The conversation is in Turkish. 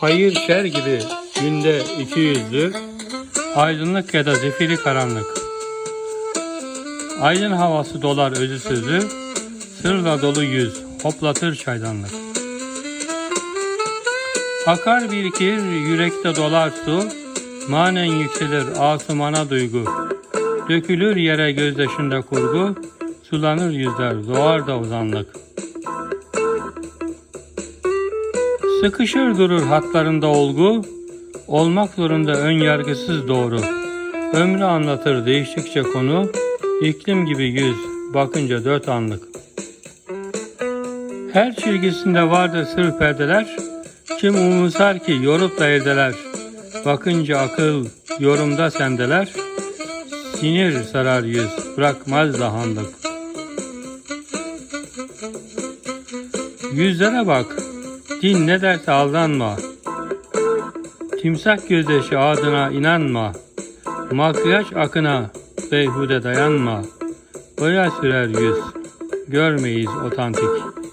Hayır şer gibi günde iki yüzlü, aydınlık ya da zifiri karanlık. Aydın havası dolar özü sözü, sırla dolu yüz, hoplatır çaydanlık. Akar birikir, yürekte dolar su, manen yükselir asumana duygu. Dökülür yere gözdaşında kurgu, sulanır yüzler, doğar da uzanlık. Sıkışır durur hatlarında olgu, olmak zorunda ön yargısız doğru. Ömrü anlatır değiştikçe konu, iklim gibi yüz, bakınca dört anlık. Her çizgisinde vardır sır perdeler, kim umursar ki yorup da evdeler. Bakınca akıl, yorumda sendeler, sinir sarar yüz, bırakmaz da handık. Yüzlere bak, din ne derse aldanma. Timsak gözyaşı adına inanma. Makyaj akına beyhude dayanma. Boya sürer yüz, görmeyiz otantik.